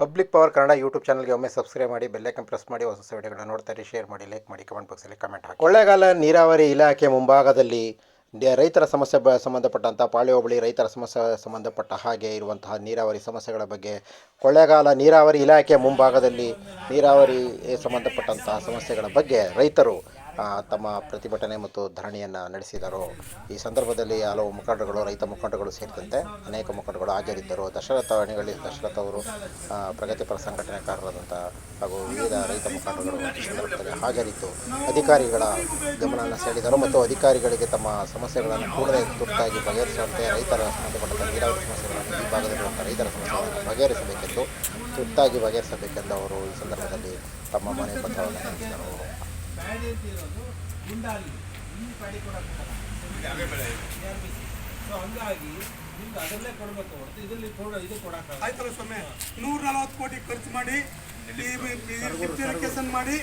Public power Kannada YouTube ಚಾನಲ್ಗೆ ಒಮ್ಮೆ subscribe ಮಾಡಿ ಬೆಲ್ಲೈಕನ್ ಪ್ರೆಸ್ ಮಾಡಿ, ಹೊಸ ಹೊಸ ವಿಡಿಯೋಗಳನ್ನ ನೋಡ್ತಾರೆ ಶೇರ್ ಮಾಡಿ, ಲೈಕ್ ಮಾಡಿ, ಕಮೆಂಟ್ ಬಾಕ್ಸಲ್ಲಿ ಕಮೆಂಟ್ ಹಾಕಿ. ಕೊಳ್ಳೇಗಾಲ ನೀರಾವರಿ ಇಲಾಖೆ ಮುಂಭಾಗದಲ್ಲಿ ರೈತರ ಸಮಸ್ಯೆ ಬ ಸಂಬಂಧಪಟ್ಟಂಥ ಪಾಳಿ ಹೋಬಳಿ ರೈತರ ಸಮಸ್ಯೆ ಸಂಬಂಧಪಟ್ಟ ಹಾಗೆ ಇರುವಂತಹ ನೀರಾವರಿ ಸಮಸ್ಯೆಗಳ ಬಗ್ಗೆ ಕೊಳ್ಳೇಗಾಲ ನೀರಾವರಿ ಇಲಾಖೆ ಮುಂಭಾಗದಲ್ಲಿ ನೀರಾವರಿ ಸಂಬಂಧಪಟ್ಟಂತಹ ಸಮಸ್ಯೆಗಳ ಬಗ್ಗೆ ರೈತರು ತಮ್ಮ ಪ್ರತಿಭಟನೆ ಮತ್ತು ಧರಣಿಯನ್ನು ನಡೆಸಿದರು. ಈ ಸಂದರ್ಭದಲ್ಲಿ ಹಲವು ಮುಖಂಡರುಗಳು, ರೈತ ಮುಖಂಡಗಳು ಸೇರಿದಂತೆ ಅನೇಕ ಮುಖಂಡಗಳು ಹಾಜರಿದ್ದರು. ದಶರಥ ಅಣಿಗಳಲ್ಲಿ ದಶರಥ ಅವರು ಪ್ರಗತಿಪರ ಸಂಘಟನೆಕಾರರಾದಂಥ ಹಾಗೂ ವಿವಿಧ ರೈತ ಮುಖಂಡರುಗಳು ಈ ಸಂದರ್ಭದಲ್ಲಿ ಹಾಜರಿದ್ದು, ಅಧಿಕಾರಿಗಳ ಗಮನವನ್ನು ಸೆಳೆದರು ಮತ್ತು ಅಧಿಕಾರಿಗಳಿಗೆ ತಮ್ಮ ಸಮಸ್ಯೆಗಳನ್ನು ಕೂಡಲೇ ತುರ್ತಾಗಿ ಬಗೆಹರಿಸುವಂತೆ ರೈತರ ಸಂಬಂಧಪಟ್ಟ ನೀರಾವರಿ ಸಮಸ್ಯೆಗಳನ್ನು ಈ ಭಾಗದಲ್ಲಿರುವಂಥ ರೈತರ ಸಮಸ್ಯೆಗಳನ್ನು ಬಗೆಹರಿಸಬೇಕೆಂದು, ತುರ್ತಾಗಿ ಬಗೆಹರಿಸಬೇಕೆಂದು ಅವರು ಈ ಸಂದರ್ಭದಲ್ಲಿ ತಮ್ಮ ಮನೆ ಪತ್ರವನ್ನು ಸಲ್ಲಿಸಿದರು ಪ್ಯಾಡಿ ಅಂತ ಇರೋದು ಗುಂಡಾಲಿ ಈ ಪ್ಯಾಡಿ ಕೊಡಕ್ಕೆ ಸೊ ಹಂಗಾಗಿ ನಿಮ್ಗೆ ಅದರಲ್ಲೇ ಕೊಡಬೇಕು ಹೊರತು ಇದರಲ್ಲಿ ಕೊಡೋ ಇದು ಕೊಡೋಕ್ಕಾಗಲ್ಲ. ಆಯ್ತಲ್ಲ ಸ್ವಾಮಿ? ನೂರ ನಲವತ್ತು ಕೋಟಿ ಖರ್ಚು ಮಾಡಿ ಮಾಡಿ.